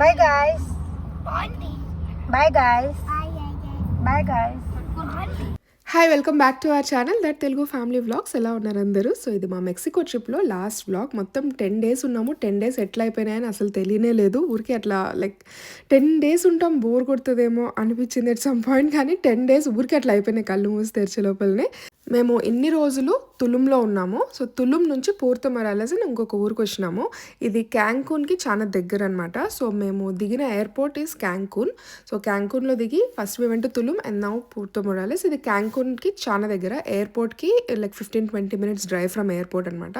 Bye guys bye guys bye guys hi welcome back to our channel that Telugu family vlogs ఎలా ఉన్నారు అందరూ? So ఇది మా Mexico ట్రిప్లో లాస్ట్ వ్లాగ్ మొత్తం టెన్ డేస్ ఉన్నాము. టెన్ డేస్ ఎట్లా అయిపోయినాయని అసలు తెలియనే లేదు. ఊరికి అట్లా లైక్ టెన్ డేస్ ఉంటాం. బోర్ కొడుతుందేమో అనిపించింది ఎట్ సమ్ పాయింట్ కానీ టెన్ డేస్ ఊరికి అట్లా అయిపోయినాయి. కళ్ళు మూసి తెరిచే లోపలనే. మేము ఇన్ని రోజులు తులుంలో ఉన్నాము సో తులుం నుంచి పూర్త మరాలస్ అని ఇంకొక ఊరికి వచ్చినాము. ఇది క్యాంకూన్కి చాలా దగ్గర అనమాట సో మేము దిగిన ఎయిర్పోర్ట్ ఈస్ క్యాంకూన్. సో క్యాంకూన్లో దిగి ఫస్ట్ మేము వెంట Tulum and now Puerto Morelos. ఇది క్యాంకూన్కి చాలా దగ్గర. ఎయిర్పోర్ట్కి like fifteen twenty minutes drive from airport అనమాట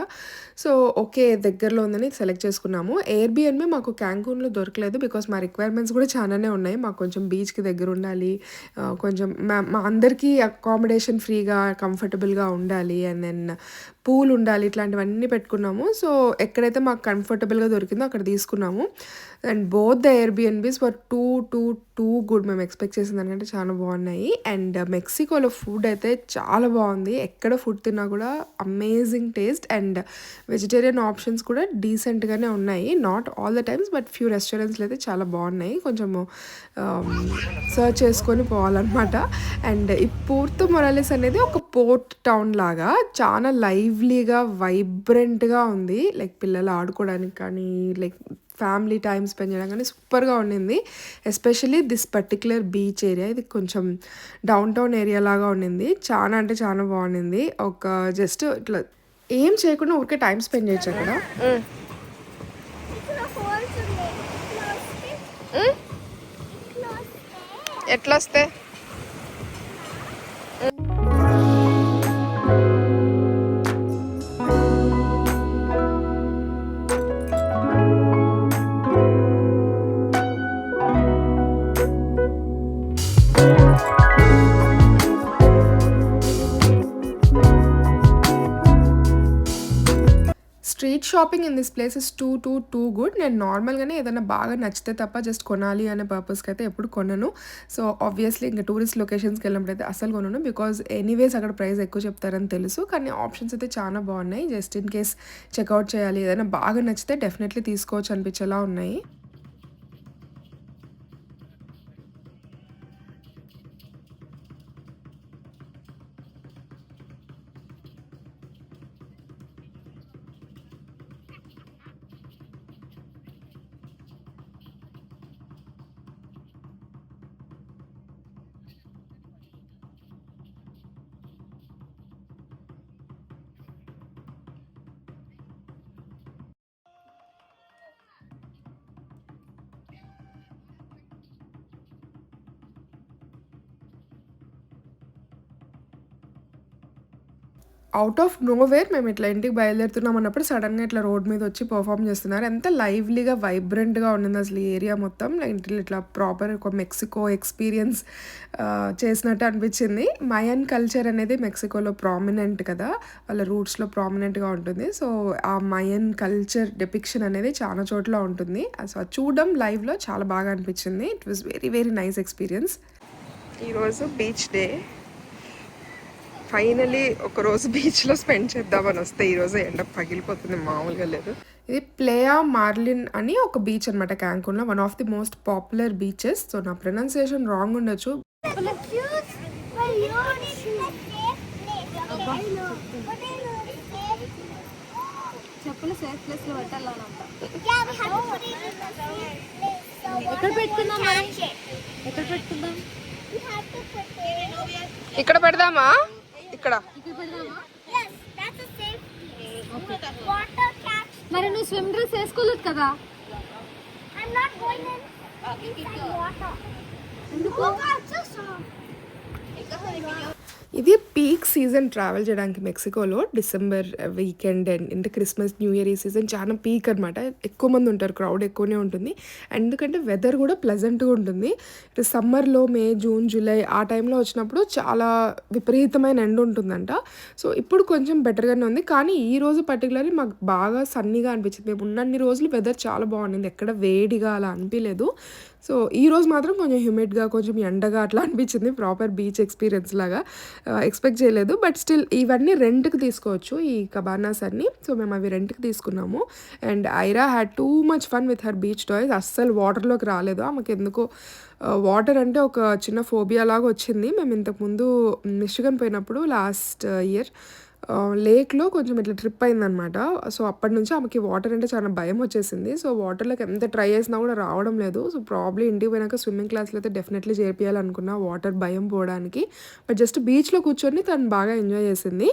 సో ఓకే దగ్గరలో ఉందని సెలెక్ట్ చేసుకున్నాము. ఎయిర్బిఎన్బి మాకు క్యాంకూన్లో దొరకలేదు బికాస్ మా రిక్వైర్మెంట్స్ కూడా చాలానే ఉన్నాయి. మాకు కొంచెం బీచ్కి దగ్గర ఉండాలి. కొంచెం మా మా అందరికీ అకామిడేషన్ ఫ్రీగా కంఫర్టబుల్గా ఉండాలి. అండ్ దెన్ పూలు ఉండాలి ఇట్లాంటివన్నీ పెట్టుకున్నాము. సో ఎక్కడైతే మాకు కంఫర్టబుల్గా దొరికిందో అక్కడ తీసుకున్నాము. And both the Airbnbs for too too too good మేము ఎక్స్పెక్ట్ చేసిన దానికంటే చాలా బాగున్నాయి. అండ్ మెక్సికోలో ఫుడ్ అయితే చాలా బాగుంది. ఎక్కడ ఫుడ్ తిన్నా కూడా amazing taste and vegetarian options కూడా డీసెంట్గానే ఉన్నాయి. Not all the times but few రెస్టారెంట్స్లో అయితే చాలా బాగున్నాయి. కొంచెము సర్చ్ um, చేసుకొని పోవాలన్నమాట. అండ్ ఈ పూర్త మొరాలిస్ అనేది ఒక పోర్ట్ టౌన్ లాగా చాలా లైవ్ లైవ్లీగా వైబ్రెంట్గా ఉంది. లైక్ పిల్లలు ఆడుకోవడానికి కానీ లైక్ ఫ్యామిలీ టైం స్పెండ్ చేయడం కానీ సూపర్గా ఉండింది. Especially this particular beach area ఇది కొంచెం డౌన్ టౌన్ ఏరియా లాగా ఉండింది. చాలా అంటే చాలా బాగుండింది. ఒక జస్ట్ ఇట్లా ఏం చేయకుండా ఊరికే టైం స్పెండ్ చేయొచ్చు అక్కడ. ఎట్లా వస్తే? Kid shopping in this place is too too too good నేను నార్మల్గానే ఏదైనా బాగా నచ్చితే తప్ప జస్ట్ కొనాలి అనే పర్పస్కి అయితే ఎప్పుడు కొనను. సో ఆబ్వియస్లీ ఇంకా టూరిస్ట్ లొకేషన్స్కి వెళ్ళినప్పుడు అయితే అసలు కొనను బికాజ్ ఎనీవేస్ అక్కడ ప్రైస్ ఎక్కువ చెప్తారని తెలుసు. కానీ ఆప్షన్స్ అయితే చాలా బాగున్నాయి. జస్ట్ ఇన్ కేస్ చెక్అవుట్ చేయాలి ఏదైనా బాగా నచ్చితే డెఫినెట్లీ తీసుకోవచ్చు అనిపించేలా ఉన్నాయి. అవుట్ ఆఫ్ నోవేర్ మేము ఇట్లా ఇంటికి బయలుదేరుతున్నాం అన్నప్పుడు సడన్గా ఇట్లా రోడ్ మీద వచ్చి పర్ఫామ్ చేస్తున్నారు. ఎంత లైవ్లీగా వైబ్రెంట్గా ఉండింది అసలు ఈ ఏరియా మొత్తం. లైక్ ఇట్లా ప్రాపర్ ఒక మెక్సికో ఎక్స్పీరియన్స్ చేసినట్టు అనిపించింది. మయన్ కల్చర్ అనేది మెక్సికోలో ప్రామినెంట్ కదా. వాళ్ళ రూట్స్లో ప్రామినెంట్గా ఉంటుంది. సో ఆ మయన్ కల్చర్ డెపిక్షన్ అనేది చాలా చోట్ల ఉంటుంది. సో అది చూడడం లైవ్లో చాలా బాగా అనిపించింది. It was very very nice experience ఈరోజు బీచ్ డే ఫైనలీ ఒక రోజు బీచ్లో స్పెండ్ చేద్దామని వస్తే ఈరోజు ఎండ పగిలిపోతుంది మామూలుగా లేదు. ఇది ప్లేయా మార్లిన్ అని ఒక బీచ్ అనమాట క్యాంకూన్లో. One of the most popular beaches so నా ప్రొనౌన్సియేషన్ రాంగ్ ఉండొచ్చు. చెప్పులు సేఫ్ ప్లేస్లో పెట్టాలనంట. ఎక్కడ పెట్టుకుందాం. ఎక్కడ పెట్టుకుందాం. ఇక్కడ పెడదామా? ఇక్కడ ఇక్కడ పెడదామా Yes, that's a safe place. Water catch. మరి నువ్వు స్విమ్ డ్రెస్ వేసుకోలేదు కదా I'm not going in inside water. ఎందుకు ఇది పీక్ సీజన్ ట్రావెల్ చేయడానికి మెక్సికోలో డిసెంబర్ వీకెండ్ అండ్ అంటే క్రిస్మస్ న్యూ ఇయర్ ఈ సీజన్ చాలా పీక్ అనమాట ఎక్కువ మంది ఉంటారు క్రౌడ్ ఎక్కువనే ఉంటుంది. ఎందుకంటే వెదర్ కూడా ప్లెజెంట్గా ఉంటుంది. సమ్మర్లో మే జూన్ జూలై ఆ టైంలో వచ్చినప్పుడు చాలా విపరీతమైన ఎండ ఉంటుందంట. సో ఇప్పుడు కొంచెం బెటర్గానే ఉంది. కానీ ఈ రోజు పర్టికులర్లీ మాకు బాగా సన్నీగా అనిపించింది. మేము ఉన్నన్ని రోజులు వెదర్ చాలా బాగుంది ఎక్కడ వేడిగా అలా అనిపించలేదు సో ఈ రోజు మాత్రం కొంచెం హ్యూమిడ్గా కొంచెం ఎండగా అట్లా అనిపించింది. ప్రాపర్ బీచ్ ఎక్స్పీరియన్స్ లాగా ఎక్స్పెక్ట్ చేయలేదు. బట్ స్టిల్ ఇవన్నీ రెంట్కి తీసుకోవచ్చు ఈ కబానాస్ అన్ని. సో మేము అవి రెంట్కి తీసుకున్నాము. And Aira had too much fun with her beach toys అస్సలు వాటర్లోకి రాలేదు. ఆమెకు ఎందుకో వాటర్ అంటే ఒక చిన్న ఫోబియా లాగా వచ్చింది. మేము ఇంతకుముందు మిషిగన్ పోయినప్పుడు లాస్ట్ ఇయర్ లేక్లో కొంచెం ఇట్లా ట్రిప్ అయిందనమాట సో అప్పటి నుంచి ఆమెకి వాటర్ అంటే చాలా భయం వచ్చేసింది. సో వాటర్లోకి ఎంత ట్రై చేసినా కూడా రావడం లేదు. సో ప్రాబ్లీ ఇంటికి పోయినాక స్విమ్మింగ్ క్లాస్లో అయితే డెఫినెట్లీ చేర్పియాలనుకున్నా వాటర్ భయం పోవడానికి. బట్ జస్ట్ బీచ్లో కూర్చొని తను బాగా ఎంజాయ్ చేసింది.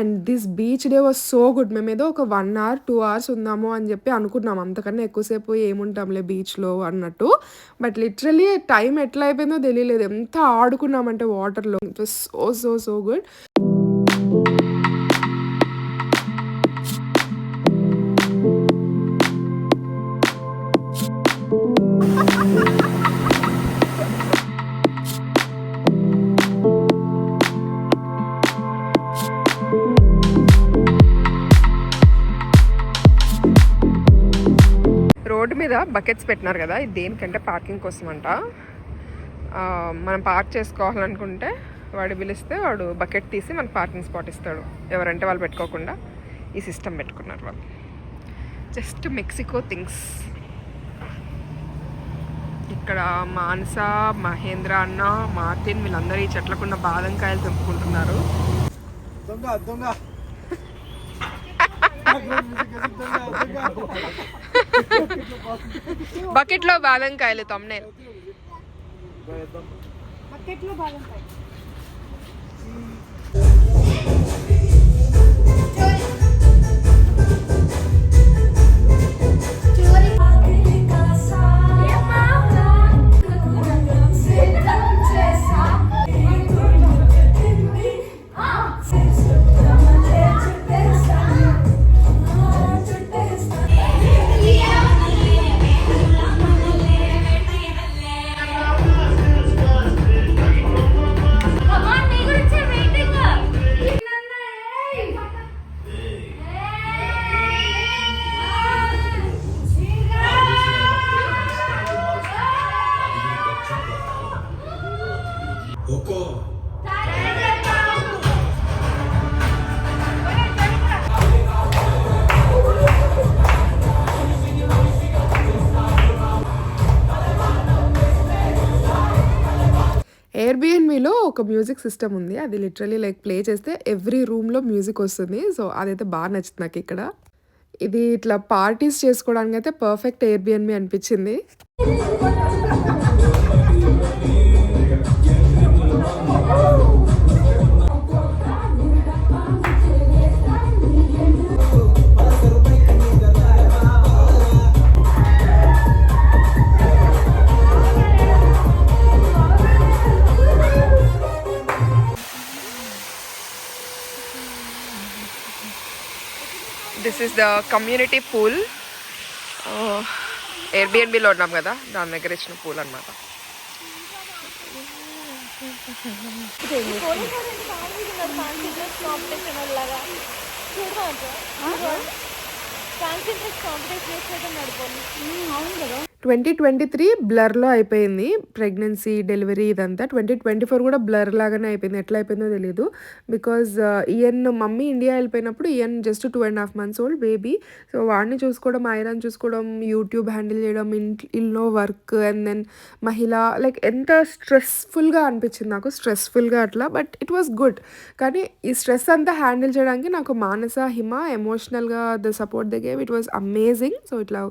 And this beach day was so good. మేము ఏదో ఒక వన్ అవర్ టూ అవర్స్ ఉందాము అని చెప్పి అనుకున్నాం. అంతకన్నా ఎక్కువసేపు ఏముంటాంలే బీచ్లో అన్నట్టు. బట్ లిటరలీ టైం ఎట్లా అయిపోయిందో తెలియలేదు. ఎంత ఆడుకున్నామంటే వాటర్లో. It so so so good buckets పెట్టినారు కదా ఇది దేనికంటే పార్కింగ్ కోసం అంట మనం పార్క్ చేసుకోవాలనుకుంటే వాడు పిలిస్తే వాడు బకెట్ తీసి మనకు పార్కింగ్ స్పాట్ ఇస్తాడు. ఎవరంటే వాళ్ళు పెట్టుకోకుండా ఈ సిస్టమ్ పెట్టుకున్నారు వాళ్ళు. Just Mexico things. ఇక్కడ మానస మహేంద్ర అన్న మార్టిన్ వీళ్ళందరూ ఈ చెట్లకున్న బాదంకాయలు తెంపుకుంటున్నారు. దొంగ దొంగ. બકેટલો બાલન કાયલે તમને? બકેટલો બાલન કાય ఒక మ్యూజిక్ సిస్టమ్ ఉంది. అది లిటరలీ లైక్ ప్లే చేస్తే ఎవ్రీ రూమ్లో మ్యూజిక్ వస్తుంది. సో అదైతే బాగా నచ్చింది నాకు ఇక్కడ. ఇది ఇట్లా పార్టీస్ చేసుకోవడానికి అయితే పర్ఫెక్ట్ ఎయిర్బిఎన్బి అనిపించింది. ఇస్ ద కమ్యూనిటీ పూల్ ఎయిర్బిఎన్బిలో ఉన్నాం కదా దాని దగ్గర ఇచ్చిన పూల్ అనమాట ట్వంటీ ట్వంటీ త్రీ బ్లర్లో అయిపోయింది. ప్రెగ్నెన్సీ డెలివరీ ఇదంతా ట్వంటీ ట్వంటీ ఫోర్ కూడా బ్లర్ లాగానే అయిపోయింది. ఎట్లా అయిపోయిందో తెలియదు బికాజ్ uh, ఈయన్ మమ్మీ ఇండియా వెళ్ళిపోయినప్పుడు ఈయన్ just two and half months old baby. So వాడిని చూసుకోవడం ఐరన్ చూసుకోవడం యూట్యూబ్ హ్యాండిల్ చేయడం ఇంట్ ఇల్లో వర్క్ అండ్ దెన్ మహిళ లైక్ ఎంత స్ట్రెస్ఫుల్గా అనిపించింది నాకు. స్ట్రెస్ఫుల్గా అట్లా బట్ ఇట్ వాస్ గుడ్. కానీ ఈ స్ట్రెస్ అంతా హ్యాండిల్ చేయడానికి నాకు మానస హిమ ఎమోషనల్గా the support the game it was amazing. So ఇట్లా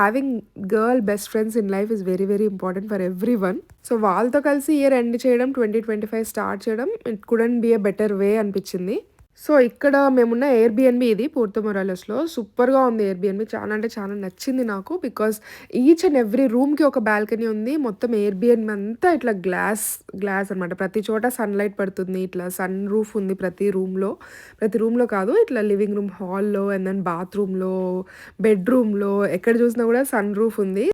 having girl best friends in life is very very important for everyone so వాళ్ళతో కలిసి ఇయర్ ఎండ్ చేయడం ట్వంటీ ట్వంటీ ఫైవ్ స్టార్ట్ చేయడం it couldn't be a better way అనిపించింది. So ఇక్కడ మేమున్న Airbnb ఇది పూర్తో మొరాలస్లో సూపర్గా ఉంది ఎయిర్బిఎన్బి చాలా అంటే చాలా నచ్చింది నాకు బికాస్ ఈచ్ అండ్ ఎవ్రీ రూమ్కి ఒక బాల్కనీ ఉంది. మొత్తం ఎయిర్బిఎన్బి అంతా ఇట్లా గ్లాస్ గ్లాస్ అనమాట ప్రతి చోట సన్లైట్ పడుతుంది. ఇట్లా సన్ రూఫ్ ఉంది ప్రతి రూమ్లో ప్రతి రూమ్లో కాదు ఇట్లా లివింగ్ రూమ్ హాల్లో అండ్ దెన్ బాత్రూమ్లో బెడ్రూమ్లో ఎక్కడ చూసినా కూడా సన్ రూఫ్ ఉంది.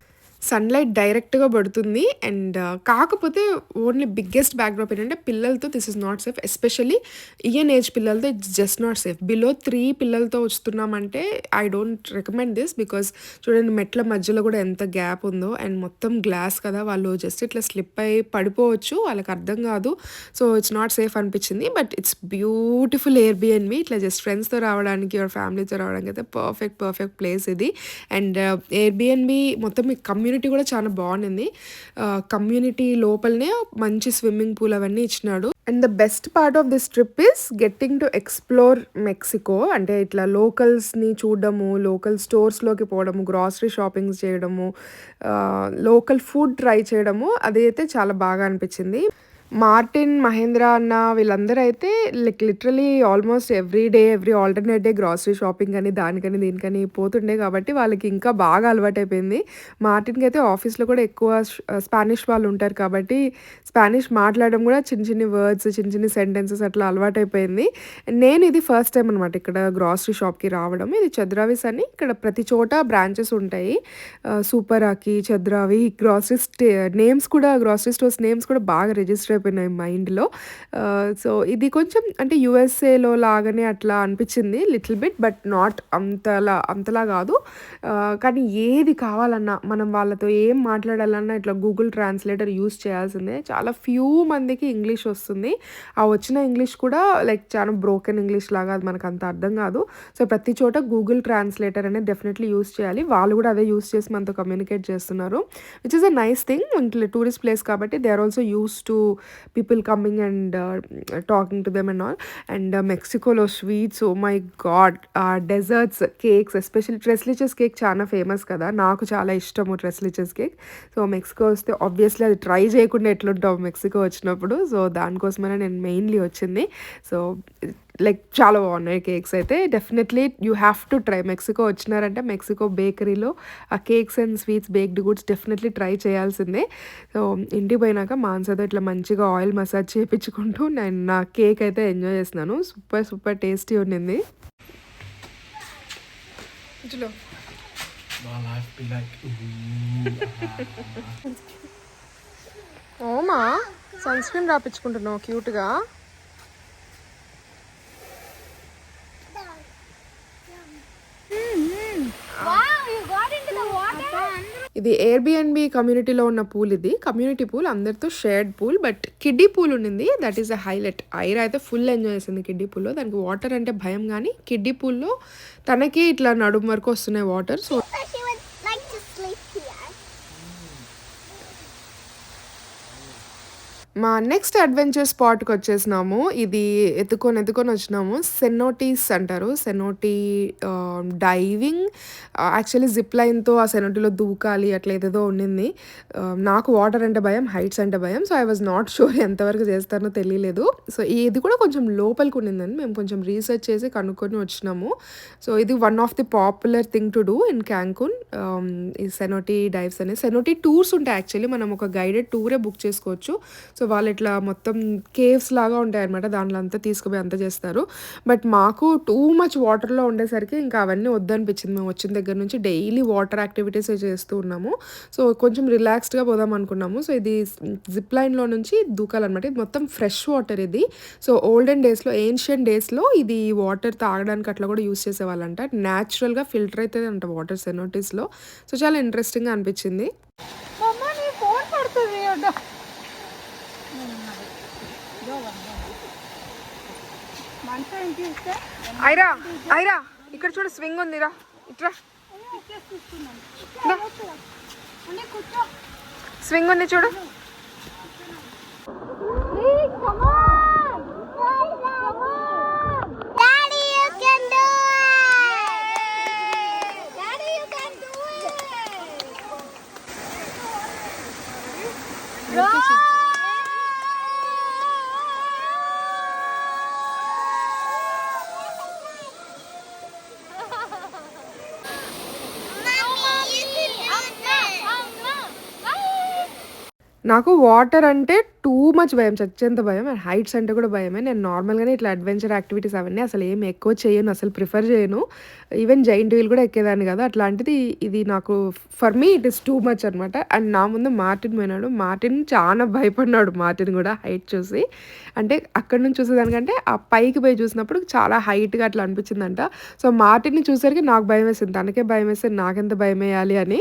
సన్లైట్ డైరెక్ట్గా పడుతుంది. అండ్ uh, కాకపోతే ఓన్లీ బిగ్గెస్ట్ బ్యాక్డ్రాప్ ఏంటంటే పిల్లలతో this is not safe especially ఇయన్ age పిల్లలతో it's just not safe below three పిల్లలతో వస్తున్నామంటే I don't recommend this because చూడండి మెట్ల మధ్యలో కూడా ఎంత గ్యాప్ ఉందో అండ్ మొత్తం గ్లాస్ కదా వాళ్ళు జస్ట్ ఇట్లా స్లిప్ అయి పడిపోవచ్చు వాళ్ళకి అర్థం కాదు. సో ఇట్స్ నాట్ సేఫ్ అనిపించింది. But it's beautiful Airbnb ఇట్లా జస్ట్ ఫ్రెండ్స్తో రావడానికి ఫ్యామిలీతో రావడానికి అయితే పర్ఫెక్ట్ పర్ఫెక్ట్ ప్లేస్ ఇది. అండ్ ఎయిర్ బిఎన్బి మొత్తం కమ్యూనిటీ కమ్యూనిటీ కూడా చాలా బాగుంది కమ్యూనిటీ లోపలనే మంచి స్విమ్మింగ్ పూల్ అవన్నీ ఇచ్చినాడు. And the best part of this trip is getting to explore Mexico అంటే ఇట్లా లోకల్స్ని చూడడము లోకల్ స్టోర్స్లోకి పోవడము గ్రాసరీ షాపింగ్స్ చేయడము లోకల్ ఫుడ్ ట్రై చేయడము అదైతే చాలా బాగా అనిపించింది. మార్టిన్ మహేంద్ర అన్న వీళ్ళందరూ అయితే like literally almost every day every alternate day grocery shopping అని దానికని దీనికని పోతుండే కాబట్టి వాళ్ళకి ఇంకా బాగా అలవాటైపోయింది. మార్టిన్కి అయితే ఆఫీస్లో కూడా ఎక్కువ స్పానిష్ uh, వాళ్ళు ఉంటారు కాబట్టి స్పానిష్ మాట్లాడడం కూడా చిన్న చిన్న వర్డ్స్ చిన్న చిన్న సెంటెన్సెస్ అట్లా అలవాటైపోయింది. నేను ఇది ఫస్ట్ టైం అనమాట ఇక్కడ గ్రాసరీ షాప్కి రావడం. ఇది చద్రావిస్ అని ఇక్కడ ప్రతి చోట బ్రాంచెస్ ఉంటాయి. సూపర్ ఆకి చద్రావి గ్రాసరీ నేమ్స్ కూడా గ్రాసరీ స్టోర్స్ నేమ్స్ కూడా బాగా రిజిస్టర్ అయిపోయినాయి మైండ్లో. సో ఇది కొంచెం అంటే యుఎస్ఏలో లాగానే అట్లా అనిపించింది లిటిల్ బిట్ బట్ నాట్ అంతలా అంతలా కాదు. కానీ ఏది కావాలన్నా మనం వాళ్ళతో ఏం మాట్లాడాలన్నా ఇట్లా గూగుల్ ట్రాన్స్లేటర్ యూస్ చేయాల్సిందే. చాలా ఫ్యూ మందికి ఇంగ్లీష్ వస్తుంది. ఆ వచ్చిన ఇంగ్లీష్ కూడా లైక్ చాలా బ్రోకెన్ ఇంగ్లీష్ లాగా అది మనకు అంత అర్థం కాదు. సో ప్రతి చోట గూగుల్ ట్రాన్స్లేటర్ అనేది డెఫినెట్లీ యూస్ చేయాలి. వాళ్ళు కూడా అదే యూస్ చేసి మనతో కమ్యూనికేట్ చేస్తున్నారు which is a nice thing tourist place కాబట్టి they are also use to people coming and talking to them and all and మెక్సికోలో sweets oh my God desserts cakes especially tres leches cake చాలా famous కదా నాకు చాలా ఇష్టము tres leches cake so Mexico వస్తే obviously అది try చేయకుండా ఎట్లుంటావు Mexico వచ్చినప్పుడు సో దానికోసమైనా నేను మెయిన్లీ వచ్చింది సో లైక్ చాలా బాగున్నాయి కేక్స్ అయితే. Definitely you have to try Mexico వచ్చినారంటే Mexico బేకరీలో ఆ cakes and sweets baked goods definitely try చేయాల్సిందే. సో ఇంటికి పోయినాక మాన్సతో ఇట్లా మంచిగా ఆయిల్ మసాజ్ చేయించుకుంటూ నేను నా కేక్ అయితే ఎంజాయ్ చేస్తున్నాను. సూపర్ సూపర్ టేస్టీ ఉండింది. ఇందులో. My life be like, ooh, ఓమా సన్ స్క్రీన్ రాపించుకుంటున్నావు క్యూట్గా ఇది ఎయిర్బిఎన్బి కమ్యూనిటీలో ఉన్న పూల్ ఇది. కమ్యూనిటీ పూల్ అందరితో shared pool but kiddie pool ఉండింది. That is a highlight Aira అయితే ఫుల్ ఎంజాయ్ చేసింది కిడ్డీ పూల్లో దానికి వాటర్ అంటే భయం కానీ కిడ్డీ పూల్లో తనకి ఇట్లా నడుము వరకు వస్తున్నాయి వాటర్ సో మా నెక్స్ట్ అడ్వెంచర్ స్పాట్కి వచ్చేసినాము. ఇది ఎత్తుకొని ఎత్తుకొని వచ్చినాము. సెనోటీస్ అంటారు. సెనోటీ డైవింగ్ యాక్చువల్లీ జిప్ లైన్తో ఆ సెనోటీలో దూకాలి అట్లా ఏదేదో ఉండింది. నాకు వాటర్ అంటే భయం హైట్స్ అంటే భయం. So I was not sure ఎంతవరకు చేస్తానో తెలియలేదు. సో ఇది కూడా కొంచెం లోపలికి ఉండిందని మేము కొంచెం రీసెర్చ్ చేసి కనుక్కొని వచ్చినాము. సో ఇది one of the popular thing to do in Cancun ఈ సెనోటీ డైవ్స్ అనేది సెనోటీ టూర్స్ ఉంటాయి యాక్చువల్లీ మనం ఒక గైడెడ్ టూరే బుక్ చేసుకోవచ్చు. సో వాళ్ళు ఇట్లా మొత్తం కేవ్స్ లాగా ఉంటాయి అనమాట దాంట్లో అంతా తీసుకుపోయి అంతా చేస్తారు. బట్ మాకు టూ మచ్ వాటర్లో ఉండేసరికి ఇంకా అవన్నీ వద్దనిపించింది. మేము వచ్చిన దగ్గర నుంచి డైలీ వాటర్ యాక్టివిటీస్ చేస్తూ ఉన్నాము. సో కొంచెం రిలాక్స్డ్గా పోదాం అనుకున్నాము. సో ఇది జిప్ లైన్లో నుంచి దూకాలన్నమాట. ఇది మొత్తం ఫ్రెష్ వాటర్ ఇది. సో ఓల్డెన్ డేస్లో ఏన్షియన్ డేస్లో ఇది వాటర్ తాగడానికి అట్లా కూడా యూస్ చేసేవాళ్ళంట. న్యాచురల్గా ఫిల్టర్ అవుతుంది అంట వాటర్ సెనోటీస్లో సో చాలా ఇంట్రెస్టింగ్గా అనిపించింది. ఐరా ఐరా ఇక్కడ చూడు స్వింగ్ ఉందిరా. ఇట్రా. స్వింగ్ ఉంది చూడు. Hey, నాకు వాటర్ అంటే టూ మచ్ భయం చచ్చేంత భయం. అండ్ హైట్స్ అంటే కూడా భయమే. నేను నార్మల్గానే ఇట్లా అడ్వెంచర్ యాక్టివిటీస్ అవన్నీ అసలు ఏం ఎక్కువ చేయను అసలు ప్రిఫర్ చేయను. ఈవెన్ జైంట్ వీల్ కూడా ఎక్కేదాన్ని కదా. అట్లాంటిది ఇది నాకు for me it is too much అనమాట అండ్ నా ముందు మార్టిన్ పోయినాడు. మార్టిన్ చాలా భయపడినాడు మార్టిన్ కూడా హైట్ చూసి. అంటే అక్కడ నుంచి చూసేదానికంటే ఆ పైకి పోయి చూసినప్పుడు చాలా హైట్గా అట్లా అనిపించిందంట. సో మార్టిన్ని చూసరికి నాకు భయం వేసింది. తనకే భయం వేస్తే నాకెంత భయం వేయాలి అని.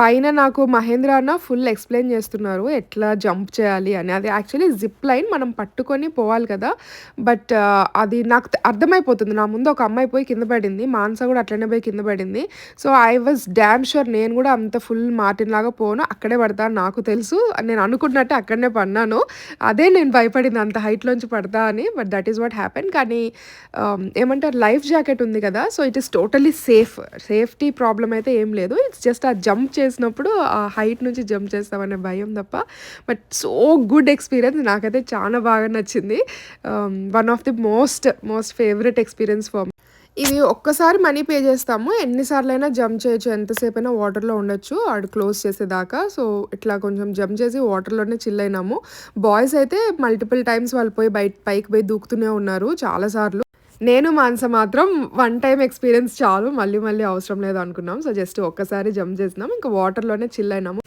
పైన నాకు మహేంద్ర అన్న ఫుల్ ఎక్స్ప్లెయిన్ చేస్తున్నారు ఎట్లా జంప్ చేయాలి అని. అది యాక్చువల్లీ జిప్ లైన్ మనం పట్టుకొని పోవాలి కదా. బట్ అది నాకు అర్థమైపోతుంది. నా ముందు ఒక అమ్మాయి పోయి కింద పడింది మాన్స కూడా అట్లనే పోయి కింద పడింది. So I was damn sure నేను కూడా అంత ఫుల్ మార్టిన్ లాగా పోను అక్కడే పడతా అని నాకు తెలుసు. నేను అనుకున్నట్టే అక్కడనే పడినాను అదే నేను భయపడింది అంత హైట్లోంచి పడతా అని. But that is what happen కానీ um, ఏమంటారు లైఫ్ జాకెట్ ఉంది కదా. So it is totally safe safety problem అయితే ఏం లేదు. ఇట్స్ జస్ట్ ఆ జంప్ చేసినప్పుడు ఆ హైట్ నుంచి జంప్ చేస్తామనే భయం తప్ప బట్ సో గుడ్ ఎక్స్పీరియన్స్ నాకైతే చాలా బాగా నచ్చింది. One of the most most favourite experience for ఇది ఒక్కసారి మనీ పే చేస్తాము. ఎన్నిసార్లు అయినా జంప్ చేయొచ్చు. ఎంతసేపు అయినా వాటర్లో ఉండొచ్చు. ఆడు క్లోజ్ చేసేదాకా. సో ఇట్లా కొంచెం జంప్ చేసి వాటర్లోనే చిల్ అయినాము బాయ్స్ అయితే మల్టిపుల్ టైమ్స్ వాళ్ళు పోయి బయట పైకి పోయి దూకుతూనే ఉన్నారు. చాలాసార్లు నేను మాన్స మాత్రం వన్ టైం ఎక్స్పీరియన్స్ చాలు మళ్ళీ మళ్ళీ అవసరం లేదు అనుకున్నాం. సో జస్ట్ ఒక్కసారి జంప్ చేసినాం. ఇంకా వాటర్లోనే చిల్ అయినాము.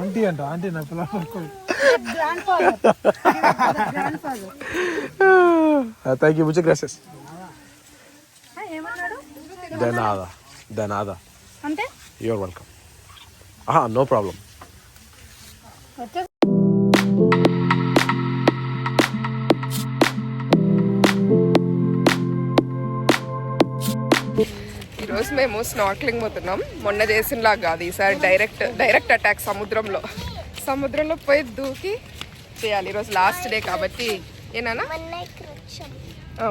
ఆంటీ అంట ఆంటీ నా పిల్లలు థ్యాంక్ యూ ముచ్చ గ్రాసెస్ అంటే? ఆహా నో ప్రాబ్లం ఈరోజు మేము స్నార్క్లింగ్ పోతున్నాం. మొన్న చేసినలాగా కాదు ఈసారి డైరెక్ట్ డైరెక్ట్ అటాక్ సముద్రంలో. సముద్రంలో పోయి దూకి చేయాలి. ఈరోజు లాస్ట్ డే కాబట్టి. ఏనా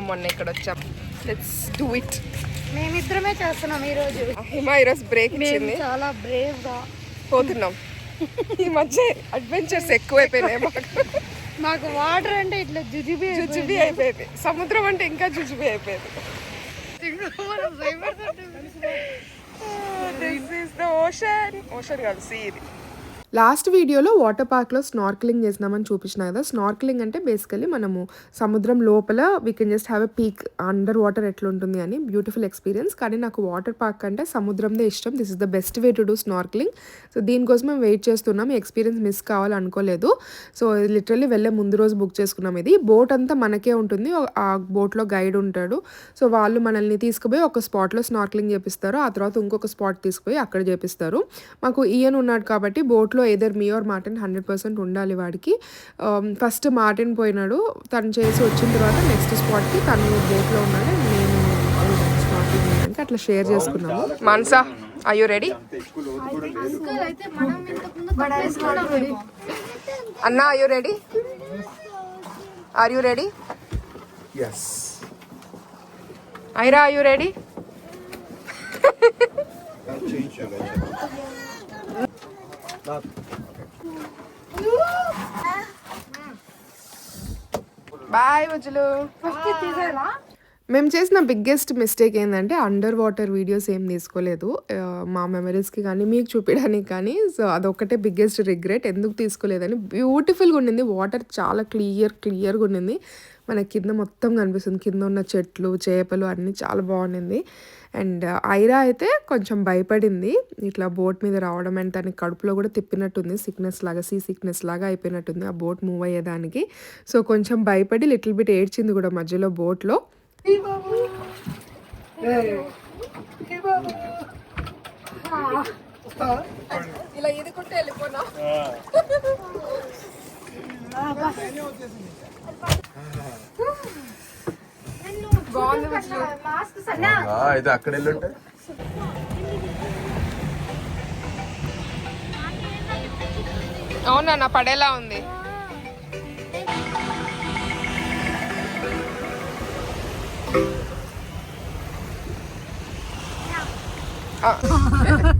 మొన్న ఇక్కడ వచ్చాం. లెట్స్ డూ ఇట్ మేమిద్దరమే చేస్తున్నాం ఈ రోజు హిమా ఈరోజు బ్రేక్ ఇచ్చింది. చాలా బ్రేవ్గా. పోతున్నాం. ఈ మధ్య అడ్వెంచర్స్ ఎక్కువైపోయినాయి మాకు. మాకు వాటర్ అంటే ఇట్లా జుజుబి జుజుబి అయిపోయింది. సముద్రం అంటే ఇంకా జుజుబి అయిపోయింది. This is the ocean ocean కాదు సీ ఇది లాస్ట్ వీడియోలో వాటర్ పార్క్లో స్నార్కిలింగ్ చేసినామని చూపించిన కదా. స్నార్కిలింగ్ అంటే బేసికలీ మనము సముద్రం లోపల we can just have a peek under water ఎట్లుంటుంది అని. బ్యూటిఫుల్ ఎక్స్పీరియన్స్ కానీ నాకు వాటర్ పార్క్ అంటే సముద్రందే ఇష్టం. This is the best way to do snorkelling so దీనికోసం మేము వెయిట్ చేస్తున్నాం. ఎక్స్పీరియన్స్ మిస్ కావాలనుకోలేదు. సో లిటరల్లీ వెళ్ళే ముందు రోజు బుక్ చేసుకున్నాం ఇది. బోట్ అంతా మనకే ఉంటుంది. ఆ బోట్లో గైడ్ ఉంటాడు. సో వాళ్ళు మనల్ని తీసుకుపోయి ఒక స్పాట్లో స్నార్కిలింగ్ చేపిస్తారు. ఆ తర్వాత ఇంకొక స్పాట్ తీసుకుపోయి అక్కడ చేపిస్తారు. మాకు ఈయన ఉన్నాడు కాబట్టి బోట్లో either me or Martin hundred percent ఉండాలి వాడికి. ఫస్ట్ మార్టిన్ పోయినాడు తను చేసి వచ్చిన తర్వాత నెక్స్ట్ స్పాట్కి తను బోట్లో ఉన్నాడు నేను అట్లా షేర్ చేసుకున్నాము. మాన్సా ఐ యూ రెడీ అన్నా I you ready are you ready Aira I you ready bye వజులు మేము చేసిన బిగ్గెస్ట్ మిస్టేక్ ఏంటంటే అండర్ వాటర్ వీడియోస్ ఏం తీసుకోలేదు. మా మెమరీస్కి కానీ మీకు చూపించడానికి కానీ సో అదొక్కటే బిగ్గెస్ట్ రిగ్రెట్ ఎందుకు తీసుకోలేదని బ్యూటిఫుల్గా ఉండింది. వాటర్ చాలా క్లియర్ క్లియర్గా ఉండింది. మన కింద మొత్తం కనిపిస్తుంది. కింద ఉన్న చెట్లు చేపలు అన్నీ చాలా బాగుండింది. అండ్ ఐరా అయితే కొంచెం భయపడింది. ఇట్లా బోట్ మీద రావడం అండ్ తనకి కడుపులో కూడా తిప్పినట్టుంది. సిక్నెస్ లాగా సీ సిక్నెస్ లాగా అయిపోయినట్టుంది ఆ బోట్ మూవ్ అయ్యేదానికి. సో కొంచెం భయపడి లిటిల్ బిట్ ఏడ్చింది కూడా మధ్యలో బోట్లో ఇలా ఈదుకుంటే వెళ్ళిపోనా. అయితే అక్కడ వెళ్ళుంటే అవునా నా పడేలా ఉంది Ah.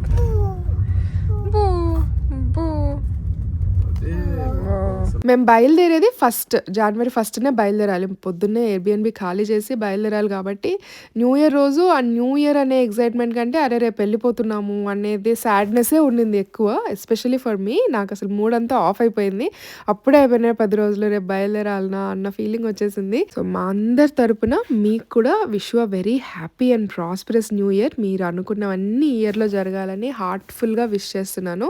మేము బయలుదేరేది ఫస్ట్ జనవరి ఫస్ట్నే బయలుదేరాలి. పొద్దున్నే ఎయిర్బిఎన్బి ఖాళీ చేసి బయలుదేరాలి కాబట్టి న్యూ ఇయర్ రోజు ఆ న్యూ ఇయర్ అనే ఎగ్జైట్మెంట్ కంటే అరే రేపు వెళ్ళిపోతున్నాము అనేది సాడ్నెస్సే ఉండింది ఎక్కువ. ఎస్పెషల్లీ ఫర్ మీ నాకు అసలు మూడంతా ఆఫ్ అయిపోయింది. అప్పుడే అయిపోయినాయి పది రోజులు రేపు బయలుదేరాలనా అన్న ఫీలింగ్ వచ్చేసింది. సో మా అందరి తరపున మీకు కూడా wish a very happy and prosperous new year మీరు అనుకున్నవన్నీ ఇయర్లో జరగాలని హార్ట్ఫుల్గా విష్ చేస్తున్నాను.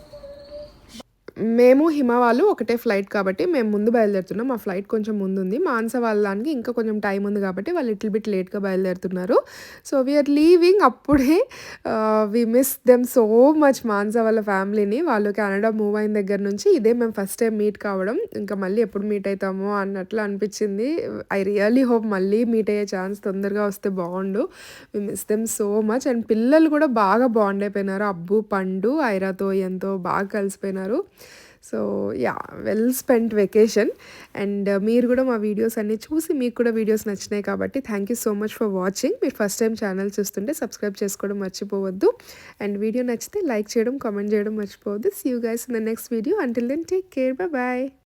మేము హిమ వాళ్ళు ఒకటే ఫ్లైట్ కాబట్టి మేము ముందు బయలుదేరుతున్నాం. మా ఫ్లైట్ కొంచెం ముందు ఉంది మాన్స వాళ్ళ దానికి ఇంకా కొంచెం టైం ఉంది కాబట్టి వాళ్ళు లిటిల్ బిట్ లేట్గా బయలుదేరుతున్నారు. సో వీఆర్ లీవింగ్ అప్పుడే we miss them so much Manasa వాళ్ళ ఫ్యామిలీని వాళ్ళు కెనడా మూవ్ అయిన దగ్గర నుంచి ఇదే మేము ఫస్ట్ టైం మీట్ కావడం. ఇంకా మళ్ళీ ఎప్పుడు మీట్ అవుతామో అన్నట్లు అనిపించింది. ఐ రియలీ హోప్ మళ్ళీ మీట్ అయ్యే ఛాన్స్ తొందరగా వస్తే బాగుండు. We miss them so much and పిల్లలు కూడా బాగా బాండ్ అయిపోయినారు. అబ్బు పండు ఐరాతో ఎంతో బాగా కలిసిపోయినారు. So ya well spent vacation and మీరు కూడా మా వీడియోస్ అన్నీ చూసి మీకు కూడా వీడియోస్ నచ్చినాయి కాబట్టి thank you so much for watching మీరు ఫస్ట్ టైం ఛానల్ చూస్తుంటే సబ్స్క్రైబ్ చేసుకోవడం మర్చిపోవద్దు. అండ్ వీడియో నచ్చితే లైక్ చేయడం కామెంట్ చేయడం మర్చిపోవద్దు. See you guys in the next video until then take care bye bye